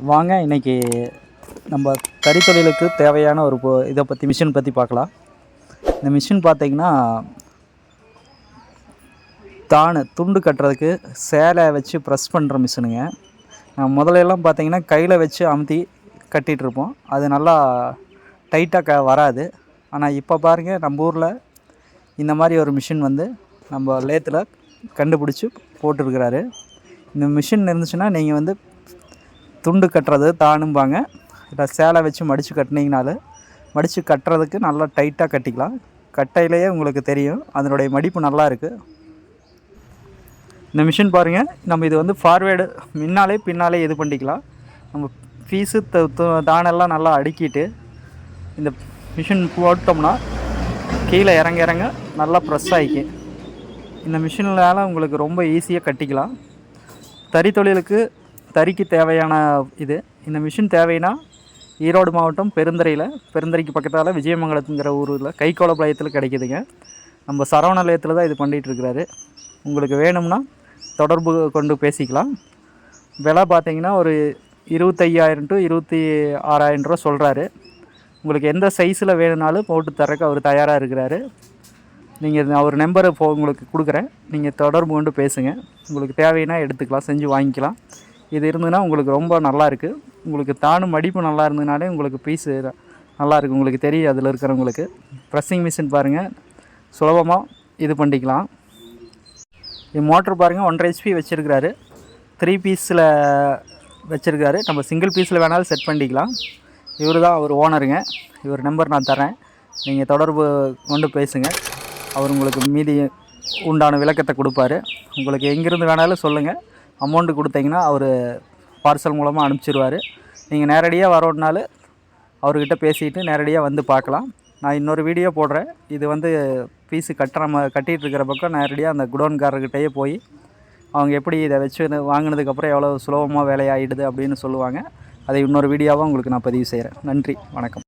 வாங்க இன்னைக்கு நம்ம தறி தொழிலுக்கு தேவையான ஒரு பொ- இதை பற்றி மிஷின் பற்றி பார்க்கலாம். இந்த மிஷின் பார்த்திங்கன்னா தானு துண்டு கட்டுறதுக்கு சேலை வச்சு ப்ரெஸ் பண்ணுற மிஷினுங்க. நான் முதல்ல எல்லாம் பார்த்தீங்கன்னா கையில் வச்சு அமுத்தி கட்டிகிட்ருப்போம் அது நல்லா டைட்டாக க வராது. ஆனால் இப்போ பாருங்கள் நம்ம ஊரில் இந்த மாதிரி ஒரு மிஷின் வந்து நம்ம லேத்தில் கண்டுபிடிச்சி போட்டிருக்கிறாரு. இந்த மிஷின் இருந்துச்சுன்னா நீங்கள் வந்து துண்டு கட்டுறது தானும்பாங்க. இல்லை சேலை வச்சு மடித்து கட்டினீங்கனாலும் மடித்து கட்டுறதுக்கு நல்லா டைட்டாக கட்டிக்கலாம். கட்டையிலேயே உங்களுக்கு தெரியும். அதனுடைய மடிப்பு நல்லா இருக்குது இந்த மிஷின் பாருங்கள் நம்ம இது வந்து ஃபார்வேர்டு முன்னாலே பின்னாலே இது பண்ணிக்கலாம். நம்ம ஃபீஸு தானெல்லாம் நல்லா அடுக்கிட்டு இந்த மிஷின் போட்டோம்னா கீழே இறங்க இறங்க நல்லா ப்ரெஸ் ஆகிக்கு இந்த மிஷினால உங்களுக்கு ரொம்ப ஈஸியாக கட்டிக்கலாம். தறி தொழிலுக்கு தறிக்கு தேவையான இது. இந்த மிஷின் தேவைன்னா ஈரோடு மாவட்டம் பெருந்துறையில் பெருந்தறைக்கு பக்கத்தால் விஜயமங்கலத்துங்கிற ஊரில் கைக்கோளப்பாளையத்தில் கிடைக்குதுங்க. நம்ம சரவண நிலையத்தில் தான் இது பண்ணிகிட்டு இருக்கிறாரு. உங்களுக்கு வேணும்னா தொடர்பு கொண்டு பேசிக்கலாம். விலை பார்த்தீங்கன்னா ஒரு இருபத்தையாயிரம் டு இருபத்தி ஆறாயிரம் ரூபா சொல்கிறாரு உங்களுக்கு எந்த சைஸில் வேணும்னாலும் போட்டு தரக்கு அவர் தயாராக இருக்கிறாரு. நீங்கள் அவர் நம்பரை இப்போ உங்களுக்கு கொடுக்குறேன். நீங்கள் தொடர்பு கொண்டு பேசுங்க. உங்களுக்கு தேவைன்னா எடுத்துக்கலாம் செஞ்சு வாங்கிக்கலாம். இது இருந்ததுன்னா உங்களுக்கு ரொம்ப நல்லா இருக்குது உங்களுக்கு தானும் மடிப்பு நல்லா இருந்ததுனாலே உங்களுக்கு பீஸு நல்லாயிருக்கு. உங்களுக்கு தெரியும் அதில் இருக்கிறவங்களுக்கு. ப்ரெஸ்ஸிங் மிஷின் பாருங்கள் சுலபமாக இது பண்ணிக்கலாம். இது மோட்ரு பாருங்கள் ஒன்றரை ஹெச்பி வச்சுருக்கிறாரு. த்ரீ பீஸில் வச்சுருக்காரு நம்ம சிங்கிள் பீஸில் வேணாலும் செட் பண்ணிக்கலாம். இவர் தான் அவர் ஓனருங்க இவர் நம்பர் நான் தரேன் நீங்கள் தொடர்பு கொண்டு பேசுங்க. அவர் உங்களுக்கு மீதி உண்டான விளக்கத்தை கொடுப்பாரு. உங்களுக்கு எங்கேருந்து வேணாலும் சொல்லுங்கள் அமௌண்ட்டு கொடுத்தீங்கன்னா அவர் பார்சல் மூலமாக அனுப்பிச்சிருவார். நீங்கள் நேரடியாக வரோன்னாலும் அவர்கிட்ட பேசிட்டு நேரடியாக வந்து பார்க்கலாம். நான் இன்னொரு வீடியோ போடுறேன். இது வந்து பீஸு கட்டுற கட்டிகிட்டு இருக்கிற பக்கம் நேரடியாக அந்த குடோன்காரர்கிட்டயே போய் அவங்க எப்படி இதை வச்சு வாங்கினதுக்கப்புறம் எவ்வளோ சுலபமாக வேலையாகிடுது அப்படின்னு சொல்லுவாங்க. அதை இன்னொரு வீடியோவாக உங்களுக்கு நான் பதிவு செய்கிறேன் நன்றி. வணக்கம்.